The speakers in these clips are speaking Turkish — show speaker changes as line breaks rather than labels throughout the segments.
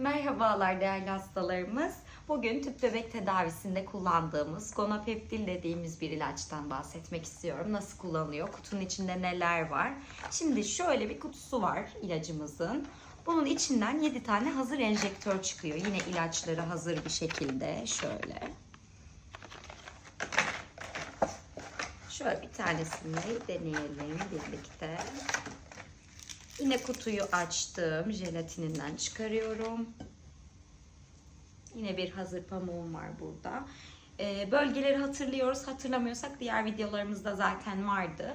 Merhabalar değerli hastalarımız. Bugün tüp bebek tedavisinde kullandığımız gonapeptil dediğimiz bir ilaçtan bahsetmek istiyorum. Nasıl kullanılıyor? Kutunun içinde neler var? Şimdi şöyle bir kutusu var ilacımızın. Bunun içinden 7 tane hazır enjektör çıkıyor. Yine ilaçları hazır bir şekilde şöyle. Şöyle bir tanesini deneyelim birlikte. Yine kutuyu açtım. Jelatininden çıkarıyorum. Yine bir hazır pamuğum var burada. Ee, bölgeleri hatırlıyoruz. Hatırlamıyorsak diğer videolarımızda zaten vardı.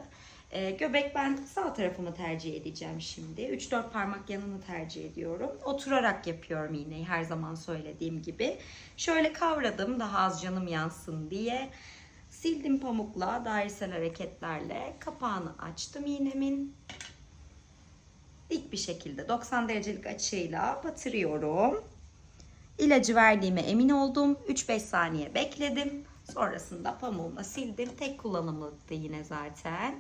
Ee, göbek ben sağ tarafımı tercih edeceğim şimdi. 3-4 parmak yanını tercih ediyorum. Oturarak yapıyorum yine her zaman söylediğim gibi. Şöyle kavradım daha az canım yansın diye. Sildim pamukla dairesel hareketlerle kapağını açtım iğnemin dik bir şekilde 90 derecelik açıyla batırıyorum. İlacı verdiğime emin oldum. 3-5 saniye bekledim. Sonrasında pamuğumla sildim. Tek kullanımlıktı yine zaten.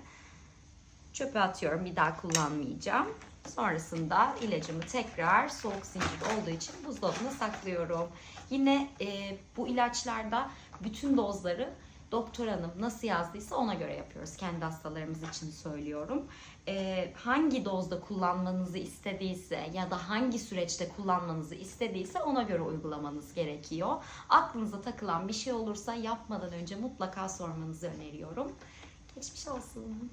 Çöpe atıyorum. Bir daha kullanmayacağım. Sonrasında ilacımı tekrar soğuk zincir olduğu için buzdolabına saklıyorum. Yine e, bu ilaçlarda bütün dozları doktor hanım nasıl yazdıysa ona göre yapıyoruz. Kendi hastalarımız için söylüyorum. Ee, hangi dozda kullanmanızı istediyse ya da hangi süreçte kullanmanızı istediyse ona göre uygulamanız gerekiyor. Aklınıza takılan bir şey olursa yapmadan önce mutlaka sormanızı öneriyorum. Geçmiş olsun.